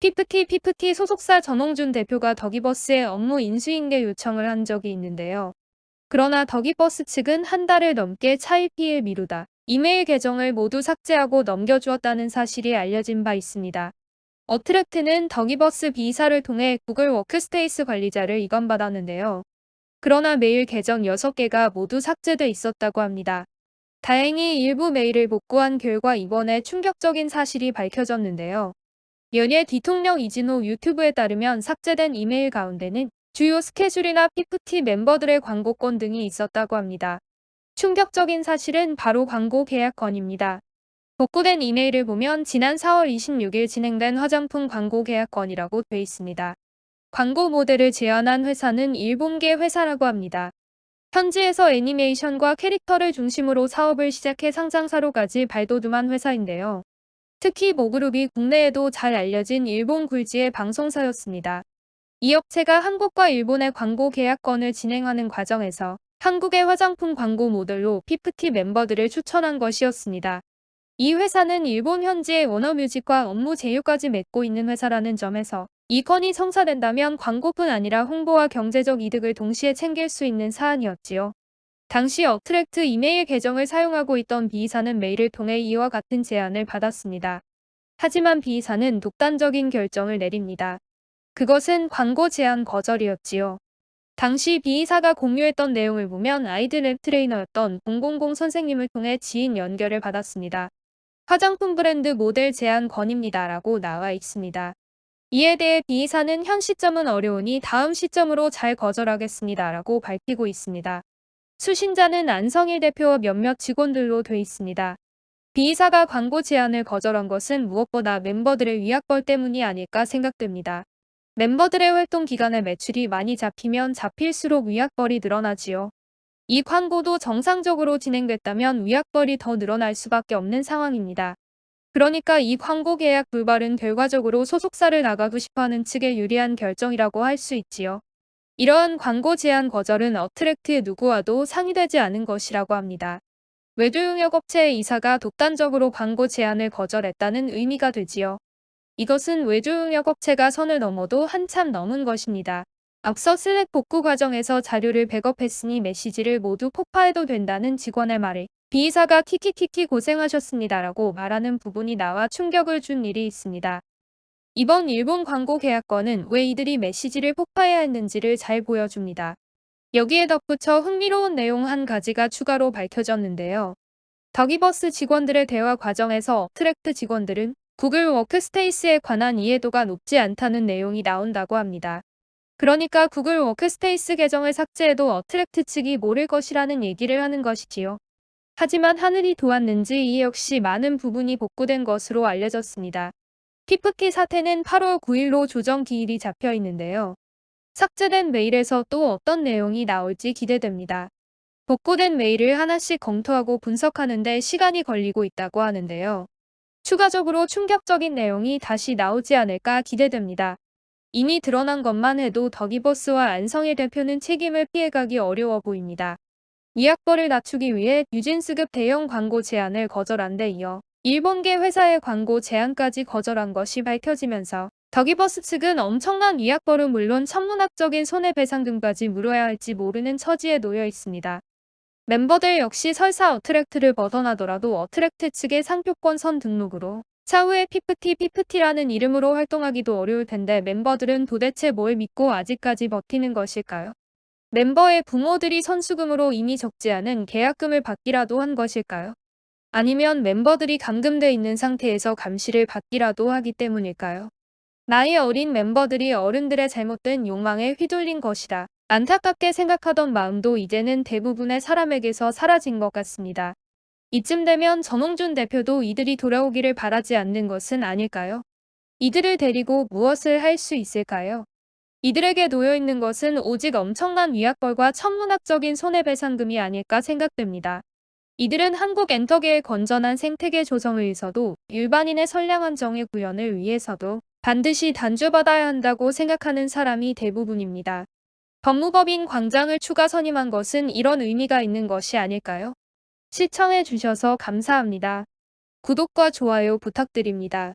피프티 피프티 소속사 전홍준 대표가 더기버스에 업무 인수인계 요청을 한 적이 있는데요. 그러나 더기버스 측은 한 달을 넘게 차일피일 미루다 이메일 계정을 모두 삭제하고 넘겨주었다는 사실이 알려진 바 있습니다. 어트랙트는 더기버스 B사를 통해 구글 워크스페이스 관리자를 이관받았는데요. 그러나 메일 계정 6개가 모두 삭제돼 있었다고 합니다. 다행히 일부 메일을 복구한 결과 이번에 충격적인 사실이 밝혀졌는데요. 연예 뒤통령 이진호 유튜브에 따르면 삭제된 이메일 가운데는 주요 스케줄이나 PFT 멤버들의 광고권 등이 있었다고 합니다. 충격적인 사실은 바로 광고 계약건입니다. 복구된 이메일을 보면 지난 4월 26일 진행된 화장품 광고 계약건이라고 돼 있습니다. 광고 모델을 제안한 회사는 일본계 회사라고 합니다. 현지에서 애니메이션과 캐릭터를 중심으로 사업을 시작해 상장사로까지 발돋움한 회사인데요. 특히 모그룹이 국내에도 잘 알려진 일본 굴지의 방송사였습니다. 이 업체가 한국과 일본의 광고 계약건을 진행하는 과정에서 한국의 화장품 광고 모델로 피프티 멤버들을 추천한 것이었습니다. 이 회사는 일본 현지의 워너뮤직과 업무 제휴까지 맺고 있는 회사라는 점에서 이 건이 성사된다면 광고뿐 아니라 홍보와 경제적 이득을 동시에 챙길 수 있는 사안이었지요. 당시 어트랙트 이메일 계정을 사용하고 있던 B사는 메일을 통해 이와 같은 제안을 받았습니다. 하지만 B사는 독단적인 결정을 내립니다. 그것은 광고 제안 거절이었지요. 당시 B사가 공유했던 내용을 보면 아이들 랩 트레이너였던 000 선생님을 통해 지인 연결을 받았습니다. 화장품 브랜드 모델 제안 건입니다. 라고 나와 있습니다. 이에 대해 B사는 현 시점은 어려우니 다음 시점으로 잘 거절하겠습니다. 라고 밝히고 있습니다. 수신자는 안성일 대표와 몇몇 직원들로 돼 있습니다. B사가 광고 제안을 거절한 것은 무엇보다 멤버들의 위약벌 때문이 아닐까 생각됩니다. 멤버들의 활동 기간에 매출이 많이 잡히면 잡힐수록 위약벌이 늘어나지요. 이 광고도 정상적으로 진행됐다면 위약벌이 더 늘어날 수밖에 없는 상황입니다. 그러니까 이 광고 계약 불발은 결과적으로 소속사를 나가고 싶어하는 측에 유리한 결정이라고 할 수 있지요. 이러한 광고 제한 거절은 어트랙트의 누구와도 상의되지 않은 것이라고 합니다. 외주 용역업체의 이사가 독단적으로 광고 제안을 거절했다는 의미가 되지요. 이것은 외주 용역업체가 선을 넘어도 한참 넘은 것입니다. 앞서 슬랙 복구 과정에서 자료를 백업했으니 메시지를 모두 폭파해도 된다는 직원의 말에 B이사가 키키키키 고생하셨습니다라고 말하는 부분이 나와 충격을 준 일이 있습니다. 이번 일본 광고 계약건은 왜 이들이 메시지를 폭파해야 했는지를 잘 보여줍니다. 여기에 덧붙여 흥미로운 내용 한 가지가 추가로 밝혀졌는데요. 더기버스 직원들의 대화 과정에서 트랙트 직원들은 구글 워크스페이스에 관한 이해도가 높지 않다는 내용이 나온다고 합니다. 그러니까 구글 워크스페이스 계정을 삭제해도 어트랙트 측이 모를 것이라는 얘기를 하는 것이지요. 하지만 하늘이 도왔는지 이 역시 많은 부분이 복구된 것으로 알려졌습니다. 피프티 사태는 8월 9일로 조정 기일이 잡혀 있는데요. 삭제된 메일에서 또 어떤 내용이 나올지 기대됩니다. 복구된 메일을 하나씩 검토하고 분석하는데 시간이 걸리고 있다고 하는데요. 추가적으로 충격적인 내용이 다시 나오지 않을까 기대됩니다. 이미 드러난 것만 해도 더기버스와 안성일 대표는 책임을 피해가기 어려워 보입니다. 위약벌을 낮추기 위해 뉴진스급 대형 광고 제안을 거절한 데 이어 일본계 회사의 광고 제안까지 거절한 것이 밝혀지면서 더기버스 측은 엄청난 위약벌은 물론 천문학적인 손해배상금까지 물어야 할지 모르는 처지에 놓여 있습니다. 멤버들 역시 설사 어트랙트를 벗어나더라도 어트랙트 측의 상표권 선 등록으로 차후에 피프티 피프티라는 이름으로 활동하기도 어려울 텐데 멤버들은 도대체 뭘 믿고 아직까지 버티는 것일까요? 멤버의 부모들이 선수금으로 이미 적지 않은 계약금을 받기라도 한 것일까요? 아니면 멤버들이 감금돼 있는 상태에서 감시를 받기라도 하기 때문일까요? 나이 어린 멤버들이 어른들의 잘못된 욕망에 휘둘린 것이다. 안타깝게 생각하던 마음도 이제는 대부분의 사람에게서 사라진 것 같습니다. 이쯤 되면 전홍준 대표도 이들이 돌아오기를 바라지 않는 것은 아닐까요? 이들을 데리고 무엇을 할 수 있을까요? 이들에게 놓여있는 것은 오직 엄청난 위약벌과 천문학적인 손해배상금이 아닐까 생각됩니다. 이들은 한국 엔터계의 건전한 생태계 조성을 위해서도 일반인의 선량한 정의 구현을 위해서도 반드시 단주받아야 한다고 생각하는 사람이 대부분입니다. 법무법인 광장을 추가 선임한 것은 이런 의미가 있는 것이 아닐까요? 시청해 주셔서 감사합니다. 구독과 좋아요 부탁드립니다.